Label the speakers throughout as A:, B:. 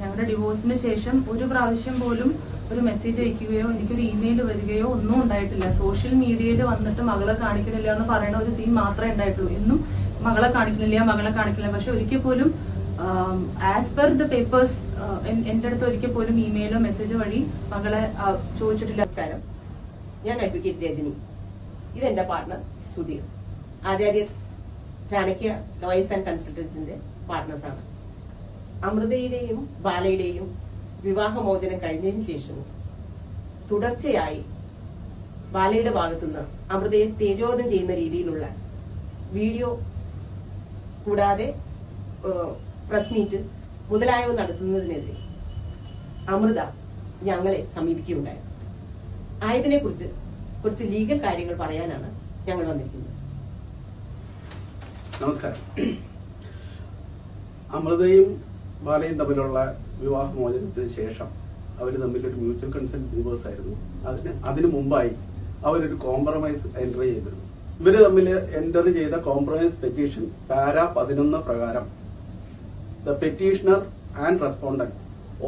A: ഞങ്ങളുടെ ഡിവോഴ്സിന് ശേഷം ഒരു പ്രാവശ്യം പോലും ഒരു മെസ്സേജ് അയക്കുകയോ എനിക്കൊരു ഇമെയിൽ വരികയോ ഒന്നും ഉണ്ടായിട്ടില്ല. സോഷ്യൽ മീഡിയയിൽ വന്നിട്ട് മകളെ കാണിക്കണില്ല എന്ന് പറയുന്ന ഒരു സീൻ മാത്രമേ ഉണ്ടായിട്ടുള്ളൂ. എന്നും മകളെ കാണിക്കണില്ല മകളെ കാണിക്കില്ല പക്ഷെ ഒരിക്കൽ പോലും ആസ് പെർ ദ പേപ്പേഴ്സ് എന്റെ അടുത്ത് ഒരിക്കൽ പോലും ഇമെയിലോ മെസ്സേജോ വഴി മകളെ ചോദിച്ചിട്ടില്ല.
B: നമസ്കാരം. ഞാൻ അഡ്വക്കേറ്റ് രജനി. ഇത് ഇതെന്റെ partner Sudhir. Acharya Chanakya lawyers and കൺസൾട്ടൻസിന്റെ പാർട്ട്നേഴ്സാണ് അമൃതയുടെയും ബാലയുടെയും വിവാഹമോചനം കഴിഞ്ഞതിന് ശേഷവും തുടർച്ചയായി ബാലയുടെ ഭാഗത്തുനിന്ന് അമൃതയെ തേജോധം ചെയ്യുന്ന രീതിയിലുള്ള വീഡിയോ കൂടാതെ പ്രസ് മീറ്റ് മുതലായവ നടത്തുന്നതിനെതിരെ അമൃത ഞങ്ങളെ സമീപിക്കുകയുണ്ടായി. ആയതിനെ കുറിച്ച് കുറച്ച് ലീഗൽ കാര്യങ്ങൾ പറയാനാണ് ഞങ്ങൾ വന്നിരിക്കുന്നത്.
C: നമസ്കാരം. അമൃതയും ബാലയും തമ്മിലുള്ള വിവാഹമോചനത്തിന് ശേഷം അവർ തമ്മിൽ ഒരു മ്യൂച്വൽ കൺസെന്റ് ഡിവേഴ്സ് ആയിരുന്നു. അതിന് അതിനു മുമ്പായി അവരൊരു കോംപ്രമൈസ് എന്റർ ചെയ്തിരുന്നു. ഇവർ തമ്മിൽ എന്റർ ചെയ്ത കോംപ്രമൈസ് പെറ്റീഷൻ പാര പതിനൊന്ന് പ്രകാരം the petitioner and respondent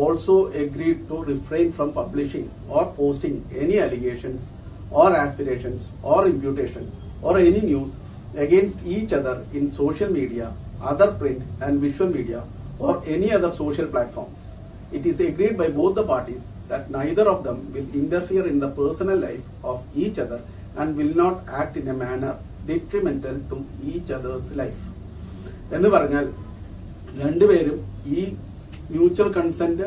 C: also agree to refrain from publishing or posting any allegations or aspirations or imputation or any news against each other in social media other print and visual media or any other social platforms. It is agreed by both the parties that neither of them will interfere in the personal life of each other and will not act in a manner detrimental to each other's life. എന്ന് പറഞ്ഞാൽ രണ്ടുപേരും ഈ mutual consent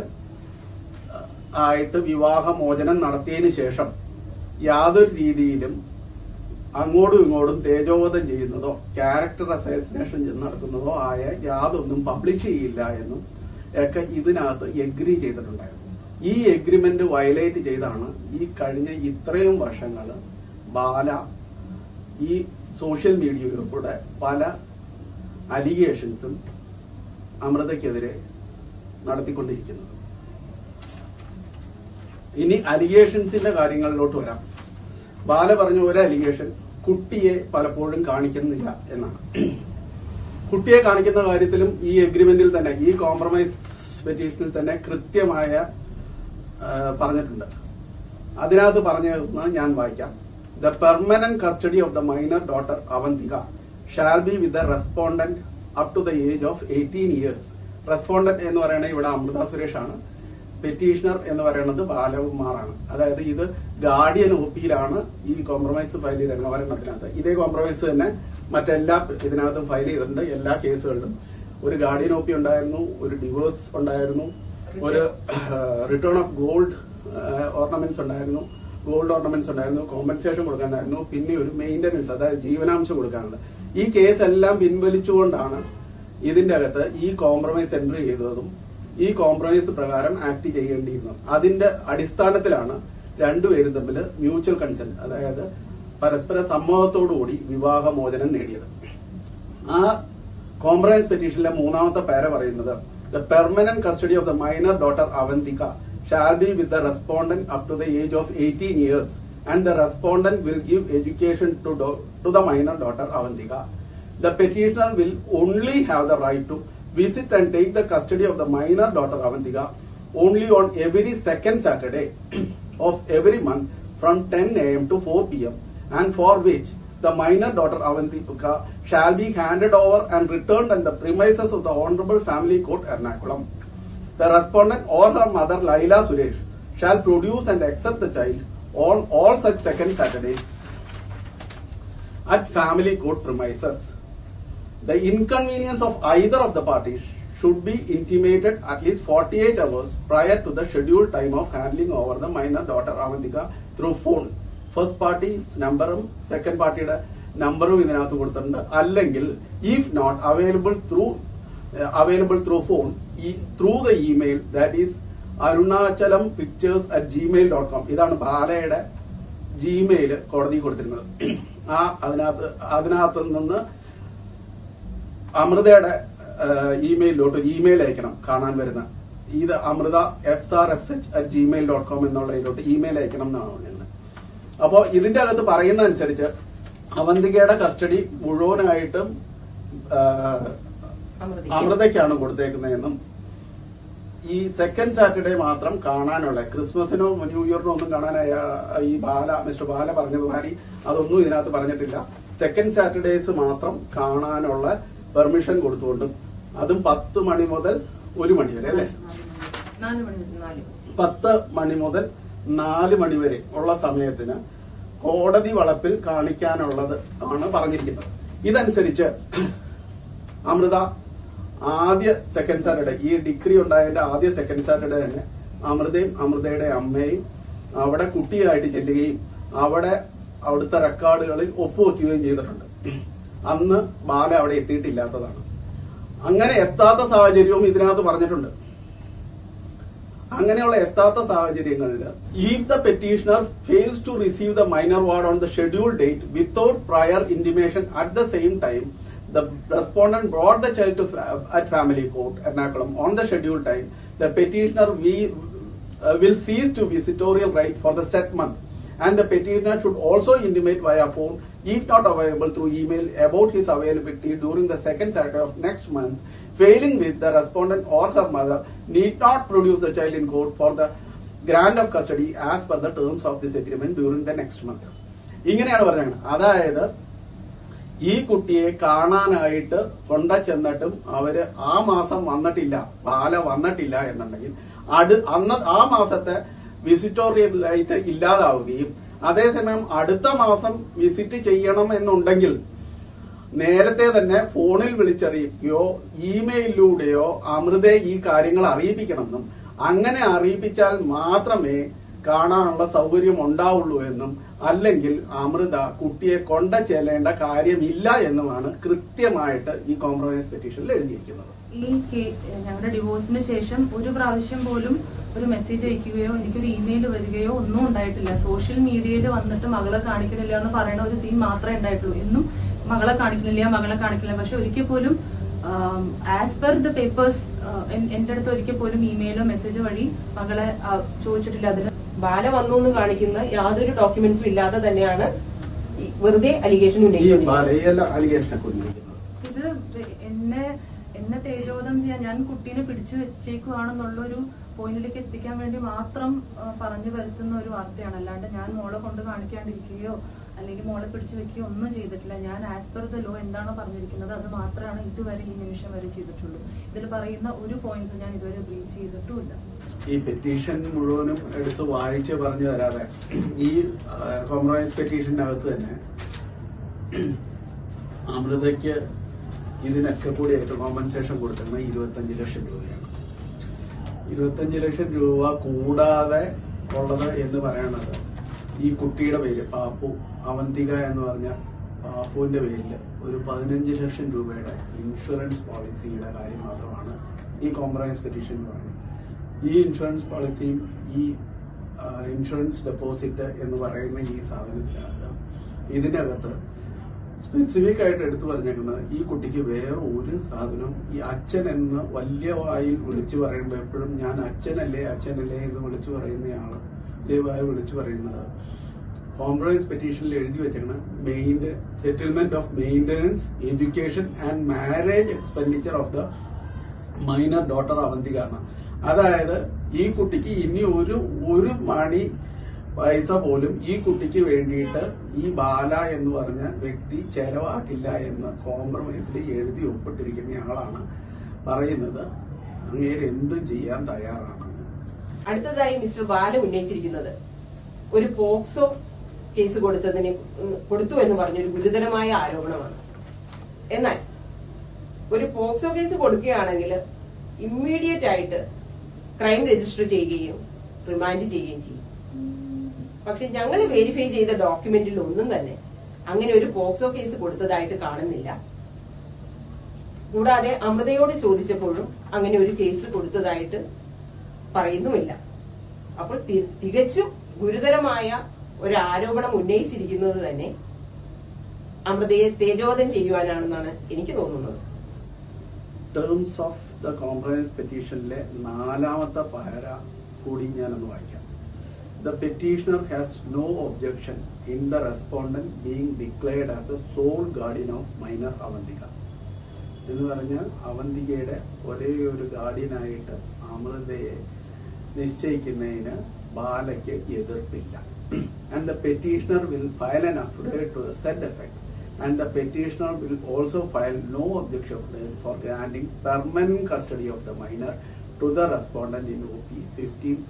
C: ആയിട്ട് വിവാഹമോചനം നടത്തിയതിനു ശേഷം യാതൊരു രീതിയിലും അങ്ങോട്ടും ഇങ്ങോട്ടും തേജോവധം ചെയ്യുന്നതോ ക്യാരക്ടർ അസോസിനേഷൻ നടത്തുന്നതോ ആയ യാതൊന്നും പബ്ലിഷ് ചെയ്യില്ല എന്നും ഒക്കെ ഇതിനകത്ത് എഗ്രി ചെയ്തിട്ടുണ്ടായിരുന്നു. ഈ എഗ്രിമെന്റ് വയലേറ്റ് ചെയ്താണ് ഈ കഴിഞ്ഞ ഇത്രയും വർഷങ്ങൾ ബാല ഈ സോഷ്യൽ മീഡിയയിലൂടെ പല അലിഗേഷൻസും അമൃതയ്ക്കെതിരെ നടത്തിക്കൊണ്ടിരിക്കുന്നത്. ഇനി അലിഗേഷൻസിന്റെ കാര്യങ്ങളിലോട്ട് വരാം. ബാല പറഞ്ഞ ഒരു അലിഗേഷൻ കുട്ടിയെ പലപ്പോഴും കാണിക്കുന്നില്ല എന്നാണ്. കുട്ടിയെ കാണിക്കുന്ന കാര്യത്തിലും ഈ എഗ്രിമെന്റിൽ തന്നെ ഈ കോംപ്രമൈസ് പെറ്റീഷനിൽ തന്നെ കൃത്യമായ പറഞ്ഞിട്ടുണ്ട്. അതിനകത്ത് പറഞ്ഞിരുന്ന ഞാൻ വായിക്കാം. The permanent custody of the minor daughter Avantika shall be with the respondent up to the age of eighteen years respondent എന്ന് പറയുന്നത് ഇവിടെ അമൃത സുരേഷ് ആണ്. പെറ്റീഷണർ എന്ന് പറയുന്നത് ബാലകുമാറാണ് അതായത് ഇത് ഗാർഡിയൻ ഒപ്പിയിലാണ് ഈ കോംപ്രമൈസ് ഫയൽ ചെയ്തിരുന്നത് ഒരെണ്ണത്തിനകത്ത് ഇതേ കോംപ്രമൈസ് തന്നെ മറ്റെല്ലാ ഇതിനകത്തും ഫയൽ ചെയ്തിട്ടുണ്ട്. എല്ലാ കേസുകളിലും. ഒരു ഗാർഡിയൻ ഒപി ഉണ്ടായിരുന്നു ഒരു ഡിവോഴ്സ് ഉണ്ടായിരുന്നു ഒരു റിട്ടേൺ ഓഫ് ഗോൾഡ് ഓർണമെന്റ്സ് ഉണ്ടായിരുന്നു ഗോൾഡ് ഓർണമെന്റ്സ് ഉണ്ടായിരുന്നു കോമ്പൻസേഷൻ കൊടുക്കാനായിരുന്നു പിന്നെ ഒരു മെയിന്റനൻസ് അതായത് ജീവനാംശം കൊടുക്കാനുണ്ട് ഈ കേസ് എല്ലാം പിൻവലിച്ചുകൊണ്ടാണ് ഇതിന്റെ അകത്ത് ഈ കോംപ്രമൈസ് എൻട്രി ചെയ്തതും ഈ കോംപ്രമൈസ് പ്രകാരം ആക്ട് ചെയ്യേണ്ടിയിരുന്നത്. അതിന്റെ അടിസ്ഥാനത്തിലാണ് രണ്ടുപേരും തമ്മിൽ മ്യൂച്വൽ കൺസെന്റ് അതായത് പരസ്പര സമ്മതത്തോടുകൂടി വിവാഹമോചനം നേടിയത്. ആ കോംപ്രമൈസ് പെറ്റീഷനിലെ മൂന്നാമത്തെ പേര പറയുന്നത് the permanent custody of the minor daughter Avantika shall be with the respondent up to the age of eighteen years and the respondent will give education to to the minor daughter Avantika the petitioner will only have the right to visit and take the custody of the minor daughter Avantika only on every second Saturday. Of every month from 10 a.m. to 4 p.m. and for which the minor daughter Avantika shall be handed over and returned on the premises of the Honorable Family Court Ernakulam. The respondent or her mother Laila Suresh shall produce and accept the child on all such second Saturdays at family court premises. The inconvenience of either of the parties should be intimated at least 48 hours prior to the scheduled time of handling over the minor daughter Avantika through phone. First party നമ്പറും second പാർട്ടിയുടെ നമ്പറും ഇതിനകത്ത് കൊടുത്തിട്ടുണ്ട്. അല്ലെങ്കിൽ if not available through available through phone through the email that is Arunachalam pictures at Gmail dot com ഇതാണ് ബാലയുടെ Gmail കോടതി കൊടുത്തിരുന്നത്. ആ അതിനകത്ത് അതിനകത്ത് നിന്ന് അമൃതയുടെ ഇമെയിലോട്ട് ഇമെയിൽ അയക്കണം കാണാൻ വരുന്ന. ഇത് Amrita S R S H at Gmail dot com എന്നുള്ളതിലോട്ട് email അയക്കണം എന്നാണ് പറഞ്ഞത് അപ്പോ ഇതിന്റെ അകത്ത് പറയുന്ന അനുസരിച്ച് അവന്തികയുടെ കസ്റ്റഡി മുഴുവനായിട്ടും അമൃതയ്ക്കാണ് കൊടുത്തേക്കുന്നതെന്നും ഈ സെക്കൻഡ് സാറ്റർഡേ മാത്രം കാണാനുള്ള ക്രിസ്മസിനോ ന്യൂ ഇയറിനോ ഒന്നും കാണാൻ ഈ ബാല മിസ്റ്റർ ബാല പറഞ്ഞതുമാതിരി അതൊന്നും ഇതിനകത്ത് പറഞ്ഞിട്ടില്ല. സെക്കൻഡ് സാറ്റർഡേസ് മാത്രം കാണാനുള്ള പെർമിഷൻ കൊടുത്തുകൊണ്ടും അതും പത്ത് മണി മുതൽ ഒരു മണി വരെ അല്ലേ? പത്ത് മണി മുതൽ നാല് മണി വരെ ഉള്ള സമയത്തിന് കോടതി വളപ്പിൽ കാണിക്കാനുള്ളത് ആണ് പറഞ്ഞിരിക്കുന്നത്. ഇതനുസരിച്ച് അമൃത ആദ്യ സെക്കൻഡ് സാറ്റർഡേ ഈ ഡിഗ്രി ഉണ്ടായതിന്റെ ആദ്യ സെക്കൻഡ് സാറ്റർഡേ തന്നെ അമൃതയും അമൃതയുടെ അമ്മയും അവിടെ കുട്ടിയായിട്ട് ചെല്ലുകയും അവിടെ അവിടുത്തെ റെക്കോർഡുകളിൽ ഒപ്പുവെക്കുകയും ചെയ്തിട്ടുണ്ട്. അന്ന് ബാല അവിടെ എത്തിയിട്ടില്ലാത്തതാണ്. അങ്ങനെ എത്താത്ത സാഹചര്യവും ഇതിനകത്ത് പറഞ്ഞിട്ടുണ്ട്. അങ്ങനെയുള്ള എത്താത്ത സാഹചര്യങ്ങളിൽ if the petitioner fails to receive the minor ward on the schedule date without prior intimation at the same time the respondent brought the child to at family court Ernakulam on the schedule time the petitioner will cease to visitorial right for the set month and the petitioner should also intimate via phone if not available through email about his availability during the second Saturday of next month failing with the respondent or her mother need not produce the child in court for the grant of custody as per the terms of this agreement during the next month ഇങ്ങനെയാണ് പറഞ്ഞത് അതായത് ഈ കുട്ടിയെ കാണാനായിട്ട് കൊണ്ട ചെന്നിട്ടും അവർ ആ മാസം വന്നിട്ടില്ല ബാല വന്നിട്ടില്ല എന്നുണ്ടെങ്കിൽ അത് അന്ന് ആ മാസത്തെ വിസിറ്റോറിയലായിട്ട് ഇല്ലാതാവുകയും അതേസമയം അടുത്ത മാസം വിസിറ്റ് ചെയ്യണം എന്നുണ്ടെങ്കിൽ നേരത്തെ തന്നെ ഫോണിൽ വിളിച്ചറിയിക്കുകയോ ഇമെയിലിലൂടെയോ അമൃതയെ ഈ കാര്യങ്ങൾ അറിയിപ്പിക്കണമെന്നും അങ്ങനെ അറിയിപ്പിച്ചാൽ മാത്രമേ കാണാനുള്ള സൗകര്യം ഉണ്ടാവുള്ളൂ എന്നും അല്ലെങ്കിൽ അമൃത കുട്ടിയെ കൊണ്ട ചെല്ലേണ്ട കാര്യമില്ല എന്നുമാണ് കൃത്യമായിട്ട് ഈ കോംപ്രമൈസ് പെറ്റീഷനിൽ എഴുതിയിരിക്കുന്നത്.
A: ഈ കേ- ഞങ്ങളുടെ ഡിവോഴ്സിന് ശേഷം ഒരു പ്രാവശ്യം പോലും ഒരു മെസ്സേജ് അയക്കുകയോ എനിക്കൊരു ഇമെയിൽ വരികയോ ഒന്നും ഉണ്ടായിട്ടില്ല. സോഷ്യൽ മീഡിയയിൽ വന്നിട്ട് മകളെ കാണിക്കണില്ല എന്ന് പറയുന്ന ഒരു സീൻ മാത്രമേ ഉണ്ടായിട്ടുള്ളൂ. എന്നും മകളെ കാണിക്കണില്ല മകളെ കാണിക്കില്ല പക്ഷെ ഒരിക്കൽ പോലും ആസ് പെർ ദ പേപ്പേഴ്സ് എന്റെ അടുത്ത് ഒരിക്കൽ പോലും ഇമെയിലോ മെസ്സേജോ വഴി മകളെ ചോദിച്ചിട്ടില്ല. അതിന്
B: ബാല വന്നു എന്ന് കാണിക്കുന്ന യാതൊരു ഡോക്യുമെന്റ്സും ഇല്ലാതെ തന്നെയാണ് ഈ വെറുതെ അലിഗേഷൻ
C: ഉന്നയിക്കുന്നത്.
A: ഇത് എന്നെ എന്നെ തേജോധം ചെയ്യാൻ ഞാൻ കുട്ടീനെ പിടിച്ചു വെച്ചേക്കുവാണെന്നുള്ളൊരു പോയിന്റിലേക്ക് എത്തിക്കാൻ വേണ്ടി മാത്രം പറഞ്ഞു വരുത്തുന്ന ഒരു വാർത്തയാണ്. അല്ലാണ്ട് ഞാൻ മോളെ കൊണ്ട് കാണിക്കാണ്ടിരിക്കുകയോ അല്ലെങ്കിൽ മോളെ പിടിച്ചു വെക്കുകയോ ഒന്നും ചെയ്തിട്ടില്ല. ഞാൻ ആസ് പെർ ദ ലോ എന്താണോ പറഞ്ഞിരിക്കുന്നത് അത് മാത്രമാണ് ഇതുവരെ ഈ നിമിഷം വരെ ചെയ്തിട്ടുള്ളൂ. ഇതിൽ പറയുന്ന ഒരു പോയിന്റ്സ് ഞാൻ ഇതുവരെ ബ്രീച്ച് ചെയ്തിട്ടുമില്ല.
C: ഈ പെറ്റീഷൻ മുഴുവനും എടുത്ത് വായിച്ച് പറഞ്ഞു തരാതെ ഈ കോംപ്രമൈസ് പെറ്റീഷനകത്ത് തന്നെ അമൃതയ്ക്ക് ഇതിനൊക്കെ കൂടി ആയിട്ട് കോമ്പൻസേഷൻ കൊടുക്കുന്നത് ഇരുപത്തഞ്ച് ലക്ഷം രൂപയാണ്. ഇരുപത്തഞ്ച് ലക്ഷം രൂപ കൂടാതെ ഉള്ളത് എന്ന് പറയണത് ഈ കുട്ടിയുടെ പേര് പാപ്പു. അവന്തിക എന്ന് പറഞ്ഞ പാപ്പുവിന്റെ പേരിൽ ഒരു പതിനഞ്ച് ലക്ഷം രൂപയുടെ ഇൻഷുറൻസ് പോളിസിയുടെ കാര്യം മാത്രമാണ് ഈ കോംപ്രമൈസ് പെറ്റീഷൻ പറയുന്നത്. ഈ ഇൻഷുറൻസ് പോളിസിയും ഈ ഇൻഷുറൻസ് ഡെപ്പോസിറ്റ് എന്ന് പറയുന്ന ഈ സാധനത്തിനകത്ത് ഇതിനകത്ത് സ്പെസിഫിക് ആയിട്ട് എടുത്തു പറഞ്ഞേക്കുന്നത് ഈ കുട്ടിക്ക് വേറെ ഒരു സാധനം ഈ അച്ഛൻ എന്ന് വലിയ വായിൽ വിളിച്ചു പറയുമ്പോൾ എപ്പോഴും ഞാൻ അച്ഛനല്ലേ അച്ഛനല്ലേ എന്ന് വിളിച്ചു പറയുന്നയാൾ വലിയ വായി വിളിച്ചു പറയുന്നത്. കോംപ്രമൈസ് പെറ്റീഷനിൽ എഴുതി വെച്ചേക്കണ മെയിന്റെ settlement of maintenance education and marriage expenditure of the minor daughter Avantika എന്ന അതായത് ഈ കുട്ടിക്ക് ഇനി ഒരു ഒരു മണി പൈസ പോലും ഈ കുട്ടിക്ക് വേണ്ടിയിട്ട് ഈ ബാല എന്ന് പറഞ്ഞ വ്യക്തി ചെലവാക്കില്ല എന്ന് കോംപ്രമൈസിൽ എഴുതി ഒപ്പിട്ടിരിക്കുന്ന ആളാണ് പറയുന്നത്. അങ്ങേര് എന്തും ചെയ്യാൻ തയ്യാറാണ്
B: അടുത്തതായി മിസ്റ്റർ ബാല ഉന്നയിച്ചിരിക്കുന്നത് ഒരു പോക്സോ കേസ് കൊടുത്തതിന് കൊടുത്തു എന്ന് പറഞ്ഞൊരു ഗുരുതരമായ ആരോപണമാണ്. എന്നാൽ ഒരു പോക്സോ കേസ് കൊടുക്കുകയാണെങ്കിൽ ഇമ്മീഡിയറ്റ് ആയിട്ട് ക്രൈം രജിസ്റ്റർ ചെയ്യുകയും റിമാൻഡ് ചെയ്യുകയും ചെയ്യും. പക്ഷെ ഞങ്ങൾ വെരിഫൈ ചെയ്ത ഡോക്യുമെന്റിൽ ഒന്നും തന്നെ അങ്ങനെ ഒരു പോക്സോ കേസ് കൊടുത്തതായിട്ട് കാണുന്നില്ല. കൂടാതെ അമൃതയോട് ചോദിച്ചപ്പോഴും അങ്ങനെ ഒരു കേസ് കൊടുത്തതായിട്ട് പറയുന്നുമില്ല. അപ്പോൾ തികച്ചും ഗുരുതരമായ ഒരു ആരോപണം ഉന്നയിച്ചിരിക്കുന്നത് തന്നെ അമൃതയെ തേജോവധം ചെയ്യുവാനാണെന്നാണ് എനിക്ക് തോന്നുന്നത്.
C: ടേംസ് ഓഫ് ദ കോംപ്രമൈസ് പെറ്റീഷനിലെ നാലാമത്തെ പാര കൂടി ഞാനൊന്ന് വായിക്കാം. The petitioner has no objection in the respondent being declared as a sole guardian of minor Avantika എന്ന് പറഞ്ഞാൽ അവന്തികയുടെ ഒരേ ഒരു ഗാർഡിയനായിട്ട് അമൃതയെ നിശ്ചയിക്കുന്നതിന് ബാലയ്ക്ക് എതിർപ്പില്ല. And the petitioner will file an affidavit to set effect and the petitioner will also file no objection for granding permanent custody of the minor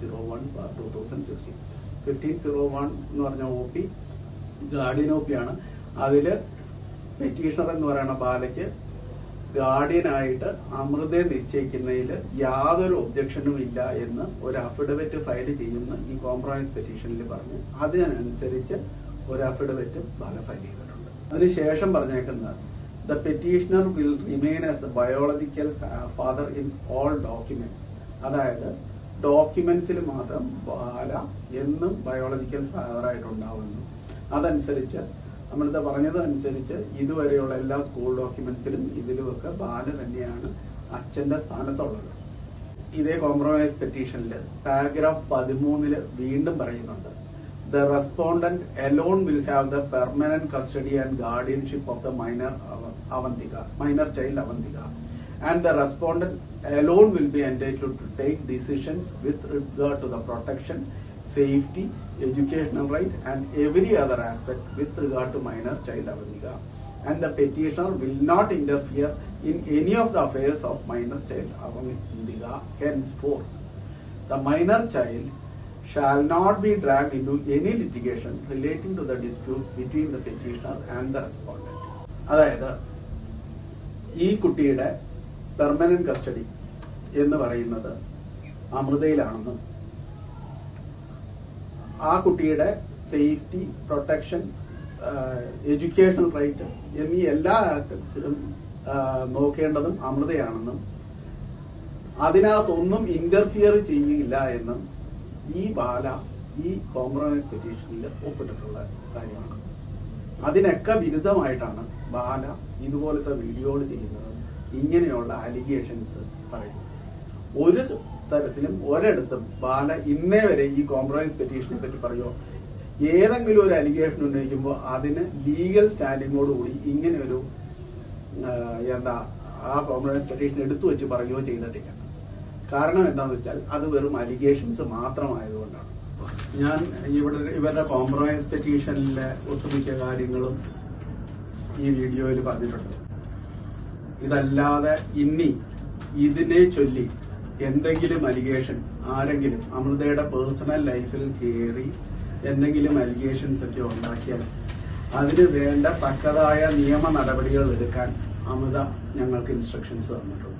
C: zero one bar two thousand sixteen fifteen zero one എന്ന് പറഞ്ഞ O P guardian O P ആണ്. അതിൽ petitioner എന്ന് പറയുന്ന ബാലയ്ക്ക് ഗാർഡിയനായിട്ട് അമൃതയെ നിശ്ചയിക്കുന്നതിൽ യാതൊരു ഒബ്ജക്ഷനും ഇല്ല എന്ന് ഒരു അഫിഡവിറ്റ് ഫയൽ ചെയ്യുന്ന ഈ കോംപ്രമൈസ് പെറ്റീഷനിൽ പറഞ്ഞു. അതിനനുസരിച്ച് ഒരു അഫിഡവിറ്റ് ബാല ഫയൽ ചെയ്തിട്ടുണ്ട്. അതിനുശേഷം പറഞ്ഞേക്കുന്നത് the petitioner will remain as the biological father in all documents. അതായത് ഡോക്യുമെന്റ്സിൽ മാത്രം ബാല എന്നും ബയോളജിക്കൽ ഫാദർ ആയിട്ടുണ്ടാവുന്നു. അതനുസരിച്ച് നമ്മളിത് പറഞ്ഞതനുസരിച്ച് ഇതുവരെയുള്ള എല്ലാ സ്കൂൾ ഡോക്യുമെന്റ്സിലും ഇതിലുമൊക്കെ ബാല തന്നെയാണ് അച്ഛന്റെ സ്ഥാനത്തുള്ളത്. ഇതേ കോംപ്രമൈസ് പെറ്റീഷനിൽ പാരഗ്രാഫ് പതിമൂന്നിൽ വീണ്ടും പറയുന്നുണ്ട്. the respondent alone will have the permanent custody and guardianship of the minor Avantika, minor child Avantika. And the respondent alone will be entitled to take decisions with regard to the protection, safety, educational right, and every other aspect with regard to minor child Avantika. And the petitioner will not interfere in any of the affairs of minor child Avantika henceforth. The minor child shall not be dragged into any litigation relating to the dispute between the petitioner and the respondent. അതായത് ഈ കുട്ടിയുടെ permanent custody എന്ന് പറയുന്നത് അമൃതയിലാണെന്നും ആ കുട്ടിയുടെ safety protection educational right എന്നീ എല്ലാ ആസ്പെക്ട്സിലും നോക്കേണ്ടതും അമൃതയാണെന്നും അതിനകത്തൊന്നും ഇന്റർഫിയർ ചെയ്യില്ല എന്നും ഈ ബാല ഈ കോംപ്രമൈസ് പെറ്റീഷനിൽ ഒപ്പിട്ടിട്ടുള്ള കാര്യമാണ് അതിനൊക്കെ വിരുദ്ധമായിട്ടാണ് ബാല ഇതുപോലത്തെ വീഡിയോകൾ ചെയ്യുന്നത്. ഇങ്ങനെയുള്ള അലിഗേഷൻസ് പറയുന്നത്. ഒരു തരത്തിലും ഒരിടത്തും ബാല ഇന്നേ വരെ ഈ കോംപ്രമൈസ് പെറ്റീഷനെ പറ്റി പറയോ? ഏതെങ്കിലും ഒരു അലിഗേഷൻ ഉന്നയിക്കുമ്പോൾ അതിന് ലീഗൽ സ്റ്റാൻഡിങ്ങോടുകൂടി ഇങ്ങനെ ഒരു എന്താ ആ കോംപ്രമൈസ് പെറ്റീഷൻ എടുത്തു വെച്ച് പറയുകയോ ചെയ്തിട്ടില്ല. കാരണം എന്താണെന്ന് വെച്ചാൽ അത് വെറും അലിഗേഷൻസ് മാത്രമായതുകൊണ്ടാണ്. ഞാൻ ഇവിടെ ഇവരുടെ കോംപ്രമൈസ് പെറ്റീഷനിലെ ഒട്ടുമിക്ക കാര്യങ്ങളും ഈ വീഡിയോയിൽ പറഞ്ഞിട്ടുണ്ട്. ഇതല്ലാതെ ഇനി ഇതിനെ ചൊല്ലി എന്തെങ്കിലും അലിഗേഷൻ ആരെങ്കിലും അമൃതയുടെ പേഴ്സണൽ ലൈഫിൽ കയറി എന്തെങ്കിലും അലിഗേഷൻസ് ഒക്കെ ഉണ്ടാക്കിയാൽ അതിന് വേണ്ട തക്കതായ നിയമ നടപടികൾ എടുക്കാൻ അമൃത ഞങ്ങൾക്ക് ഇൻസ്ട്രക്ഷൻസ് തന്നിട്ടുണ്ട്.